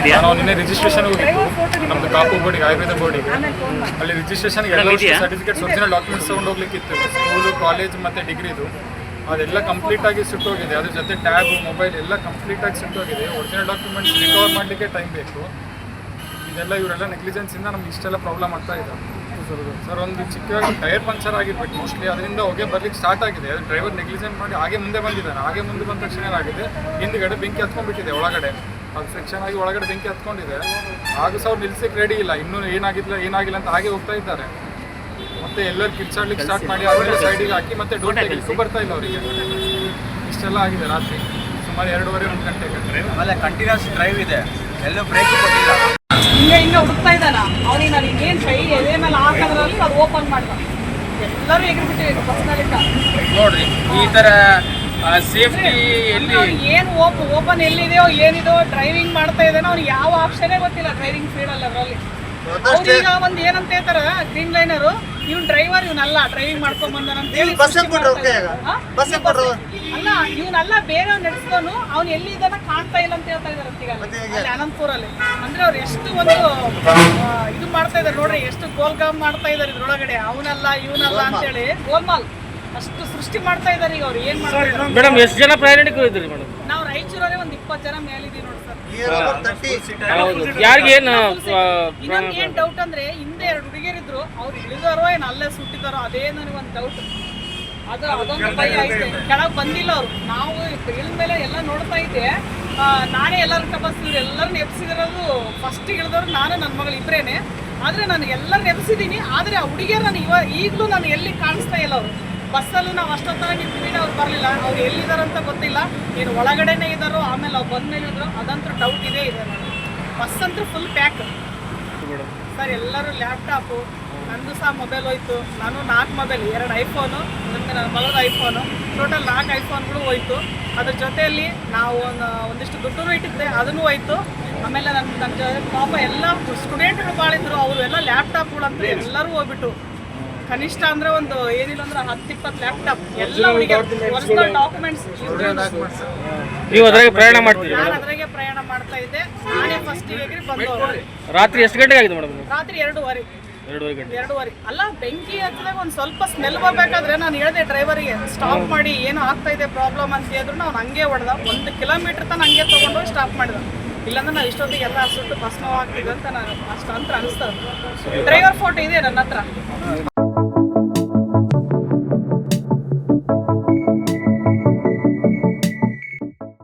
ಇದೆಯಾ? ನಾವು ನಿನ್ನೆ ರಿಜಿಸ್ಟ್ರೇಷನ್ ಹೋಗಿದ್ದು. ನಮ್ದು ಕಾಪು ಬೋರ್ಡಿಗೆ ಆಯುರ್ವೇದ ಬೋರ್ಡಿಗೆ ಅಲ್ಲಿ ರಿಜಿಸ್ಟ್ರೇಷನ್ ಎಲ್ಲ? ಸರ್ಟಿಫಿಕೇಟ್ಸ್ ಒರಿಜಿನಲ್ ಡಾಕ್ಯುಮೆಂಟ್ಸ್ ತಗೊಂಡು ಹೋಗ್ಲಿಕ್ಕಿತ್ತು ಸ್ಕೂಲು ಕಾಲೇಜ್ ಮತ್ತೆ ಡಿಗ್ರಿದು ಅದೆಲ್ಲ ಕಂಪ್ಲೀಟ್ ಆಗಿ ಸುಟ್ಟೋಗಿದೆ. ಅದ್ರ ಜೊತೆ ಟ್ಯಾಬ್ ಮೊಬೈಲ್ ಎಲ್ಲ ಕಂಪ್ಲೀಟ್ ಆಗಿ ಸುಟ್ಟೋಗಿದೆ. ಒರಿಜಿನಲ್ ಡಾಕ್ಯುಮೆಂಟ್ಸ್ ರಿಕವರ್ ಮಾಡ್ಲಿಕ್ಕೆ ಟೈಮ್ ಬೇಕು. ಇದೆಲ್ಲ ಇವರೆಲ್ಲ ನೆಗ್ಲಿಜೆನ್ಸ್ ಇಂದ ನಮ್ಗೆ ಇಷ್ಟೆಲ್ಲ ಪ್ರಾಬ್ಲಮ್ ಆಗ್ತಾ ಇದೆ. ಸರ್ ಒಂದು ಚಿಕ್ಕದಾಗಿ ಟೈರ್ ಪಂಚರ್ ಆಗಿರ್ಬೇಕು ಮೋಸ್ಟ್ಲಿ ಅದರಿಂದ ಹೊಗೆ ಬರ್ಲಿಕ್ಕೆ ಸ್ಟಾರ್ಟ್ ಆಗಿದೆ. ಅದು ಡ್ರೈವರ್ ನೆಗ್ಲಿಜೆಂಟ್ ಮಾಡಿ ಹಾಗೆ ಮುಂದೆ ಬಂದಿದ್ದಾನೆ. ಹಾಗೆ ಮುಂದೆ ಬಂದ ತಕ್ಷಣ ಏನಾಗಿದೆ? ಹಿಂದ್ಗಡೆ ಬೆಂಕಿ ಹತ್ಕೊಂಡ್ಬಿಟ್ಟಿದೆ ಒಳಗಡೆ. ಅದು ಸೆಕ್ಷನ್ ಆಗಿ ಒಳಗಡೆ ಬೆಂಕಿ ಹತ್ಕೊಂಡಿದೆ. ಆಗ ಸಹ ಅವ್ರು ನಿಲ್ಸಕ್ಕೆ ರೆಡಿ ಇಲ್ಲ. ಇನ್ನೂ ಏನಾಗಿಲ್ಲ ಏನಾಗಿಲ್ಲ ಅಂತ ಹಾಗೆ ಹೋಗ್ತಾ ಇದ್ದಾರೆ. ಮತ್ತೆ ಎಲ್ಲರೂ ಕಿರ್ಚಾಡ್ಲಿಕ್ಕೆ ಸ್ಟಾರ್ಟ್ ಮಾಡಿ ಆಮೇಲೆ ಸೈಡಿಗೆ ಹಾಕಿ ಮತ್ತೆ ಡೋರ್ ತೆಗಿಲಿಕ್ಕೂ ಬರ್ತಾ ಇಲ್ಲ ಅವರಿಗೆ. ಇಷ್ಟೆಲ್ಲ ಆಗಿದೆ ರಾತ್ರಿ. ಸುಮಾರು ಎರಡೂವರೆ ಒಂದು ಗಂಟೆಗೆ. ಆಮೇಲೆ ಕಂಟಿನ್ಯೂಸ್ ಡ್ರೈವ್ ಇದೆ. ಎಲ್ಲೂ ಬ್ರೇಕ್ ಕೊಟ್ಟಿಲ್ಲ. ಹಿಂಗೆ ಹಿಂಗೆ ಹುಡುಕ್ತಾ ಇದ್ದಾನ? ಅವನಿಗೆ ನಾನು ಇನ್ನೇನು ಕೈ ಎದೆ ಮೇಲೆ ಹಾಕೋದ್ರಲ್ಲಿ ಅದು ಓಪನ್ ಮಾಡ್ದ ಎಲ್ಲರೂ ಎಗ್ರಿಬಿಟ್ಟಿವಿ ಬಸ್ನಲ್ಲಿದ್ದ ನೋಡ್ರಿ ಈ ತರ ಸೇಫ್ಟಿ ಎಲ್ಲಿ? ಏನು ಓಪ್ ಓಪನ್ ಎಲ್ಲಿದೆಯೋ ಏನಿದೆಯೋ ಡ್ರೈವಿಂಗ್ ಮಾಡ್ತಾ ಇದ್ದಾನೆ ಅವ್ನಿಗೆ ಯಾವ ಆಪ್ಷನೇ ಗೊತ್ತಿಲ್ಲ ಡ್ರೈವಿಂಗ್ ಫೀಲ್ಡಲ್ಲಿ ಅದರಲ್ಲಿ. ಅವ್ರೀಗ ಒಂದು ಏನಂತ ಹೇಳ್ತಾರ ಗ್ರೀನ್ ಲೈನರು ಇವ್ನು ಡ್ರೈವರ್ ಇವನಲ್ಲ ಡ್ರೈವಿಂಗ್ ಮಾಡ್ಕೊಂಡ್ ಬಂದಾನಂತ ಬಸ್- ಅಲ್ಲ ಇವನಲ್ಲ ಬೇರೆ ನಡೆಸ್ದವನು ಅವ್ನು ಎಲ್ಲಿ ಇದನ್ನ ಕಾಣ್ತಾ ಇಲ್ಲ ಅಂತ ಹೇಳ್ತಾ ಇದಾರೆ ಈಗ ಅಲ್ಲಿ. ಅನಂತಪುರಲ್ಲಿ. ಅಂದ್ರೆ ಅವ್ರು ಎಷ್ಟು ಒಂದು ಇದು ಮಾಡ್ತಾ ಇದಾರೆ ನೋಡ್ರಿ ಎಷ್ಟು ಗೋಲ್ಗಾಮ್ ಮಾಡ್ತಾ ಇದಾರೆ ಇದ್ರೊಳಗಡೆ. ಅವನಲ್ಲ ಇವನಲ್ಲ ಅಂತೇಳಿ. ಗೋಲ್ಮಾಲ್. ಅಷ್ಟು ಸೃಷ್ಟಿ ಮಾಡ್ತಾ ಇದಾರೆ ಈಗ ಅವ್ರು. ಏನ್ ಮಾಡ್ತಾರೆ? ಮೇಡಮ್ ಎಷ್ಟು ಜನ ಪ್ರಯಾಣಿಕರು ಇದ್ರಿ ಮೇಡಮ್? ನಾವು ರಾಯಚೂರಲ್ಲೇ ಒಂದ್ ಇಪ್ಪತ್ತು ಜನ ಮೇಲಿದೀವಿ ನೋಡಿ ಸರ್. ಹೌದು ಯಾರಿಗೆ ಏನು ಇನ್ನೊಂದು ಏನ್ ಡೌಟ್ ಅಂದ್ರೆ ಹಿಂದೆ ಎರಡು ಹುಡುಗಿಯರಿದ್ರು ಅವ್ರು ಇಳಿದಾರೋ ಏನ್ ಅಲ್ಲೇ ಸುಟ್ಟಿದಾರೋ ಅದೇ ನನಗೆ ಒಂದು ಡೌಟ್ ಅದು ಅದೊಂದು ಭಯ ಐತೆ. ಕೆಳಗೆ ಬಂದಿಲ್ಲ ಅವ್ರು. ನಾವು ಇಳಿದ ಮೇಲೆ ಎಲ್ಲ ನೋಡ್ತಾ ಇದ್ದೆ. ಆ, ನಾನೇ ಎಲ್ಲರೂ ಕಬಸ್ತಿದ್ರು ಎಲ್ಲರೂ ನೆಪ್ಸಿದಿರೋದು ಫಸ್ಟ್ ಇಳಿದವ್ರು ನಾನು ನನ್ನ ಮಗಳು ಇಬ್ರೇನೆ. ಆದ್ರೆ ನಾನು ಎಲ್ಲರೂ ನೆಪ್ಸಿದ್ದೀನಿ. ಆದ್ರೆ ಆ ಹುಡುಗಿಯರು ನಾನು ಇವ ಈಗಲೂ ನಾನು ಎಲ್ಲಿ ಕಾಣಿಸ್ತಾ ಇಲ್ಲ ಅವರು. ಬಸ್ಸಲ್ಲೂ ನಾವು ಅಷ್ಟೊತ್ತಾಗಿ ನಿಂತಿದ್ದೀನಿ ಅವ್ರು ಬರಲಿಲ್ಲ. ಅವ್ರು ಅಂತ ಗೊತ್ತಿಲ್ಲ. ಏನು ಒಳಗಡೆನೇ ಇದ್ದಾರೋ, ಆಮೇಲೆ ಅವ್ರು ಬಂದ್ಮೇಲೆ ಇದ್ರು. ಅದಂತೂ ಡೌಟ್ ಇದೇ ಇದೆ ನನಗೆ. ಬಸ್ ಅಂತೂ ಫುಲ್ ಪ್ಯಾಕ್ ಸರ್, ಎಲ್ಲರೂ ಲ್ಯಾಪ್ಟಾಪು ನಂದು ಸಹ ಮೊಬೈಲ್ ಹೋಯ್ತು. ನಾನು ನಾಲ್ಕು ಮೊಬೈಲ್ ಎರಡು ಐಫೋನು ನನಗೆ ನನ್ನ ಮಗದ ಐಫೋನು ಟೋಟಲ್ ನಾಲ್ಕು ಐಫೋನ್ಗಳು ಹೋಯ್ತು. ಅದ್ರ ಜೊತೆಯಲ್ಲಿ ನಾವು ಒಂದು, ಒಂದಿಷ್ಟು ದುಡ್ಡು ಇಟ್ಟಿದ್ದೆ, ಅದನ್ನು ಹೋಯ್ತು. ಆಮೇಲೆ ನನ್ನ ನನ್ನ ಜೊತೆ ಪಾಪ ಎಲ್ಲ ಸ್ಟೂಡೆಂಟ್ಗಳು ಭಾಳ ಅವರು ಎಲ್ಲ ಲ್ಯಾಪ್ಟಾಪ್ಗಳು ಅಂತ ಎಲ್ಲರೂ ಹೋಗ್ಬಿಟ್ಟು ಕನಿಷ್ಠ ಅಂದ್ರೆ ಒಂದು ಏನಿಲ್ಲ ಅಂದ್ರೆ ಹತ್ತು ಇಪ್ಪತ್ತು ಲ್ಯಾಪ್ಟಾಪ್ ಎಲ್ಲ ಅವರಿಗೆ ಒರಿಜಿನಲ್ ಡಾಕ್ಯುಮೆಂಟ್ಸ್ ನೀವು ಅದ್ರಾಗೆ ಪ್ರಯಾಣ ಮಾಡ್ತೀವಿ ನಾನು ಅದ್ರಾಗೆ ಪ್ರಯಾಣ ಮಾಡ್ತಾ ಇದ್ದೆ. ನಾನೇ ಫಸ್ಟ್ ಎಗ್ರಿ ಬಂದು ರಾತ್ರಿ ಎಷ್ಟು ಗಂಟೆಗೆ ಆಗಿದೆ ಮೇಡಮ್ ರಾತ್ರಿ ಎರಡೂವರೆ. ಎರಡೂವರೆ ಗಂಟೆ. ಎರಡೂವರೆ. ಅಲ್ಲ ಬೆಂಕಿ ಹತ್ತಿದಾಗ ಒಂದು ಸ್ವಲ್ಪ ಸ್ಮೆಲ್ ಬರಬೇಕಾದ್ರೆ ನಾನು ಹೇಳಿದೆ ಡ್ರೈವರಿಗೆ ಸ್ಟಾಪ್ ಮಾಡಿ ಏನು ಆಗ್ತಾ ಇದೆ ಪ್ರಾಬ್ಲಮ್ ಅಂತ ಹೇಳಿದ್ರು ನಾವು ಹಂಗೆ ಹೊಡೆದ. ಒಂದು ಕಿಲೋಮೀಟರ್ ತನಕ ಹಂಗೆ ತೊಗೊಂಡು ಸ್ಟಾಪ್ ಮಾಡಿದ. ಇಲ್ಲಾಂದ್ರೆ ನಾವು ಇಷ್ಟೊತ್ತಿಗೆ ಎಲ್ಲ ಸುಟ್ಟು ಭಸ್ಮ ಅಂತ ನಾನು ಅಷ್ಟು ಅಂತ ಅನಿಸ್ತದೆ ಡ್ರೈವರ್ ಫೋಟೋ ಇದೆ ನನ್ನ ಹತ್ರ.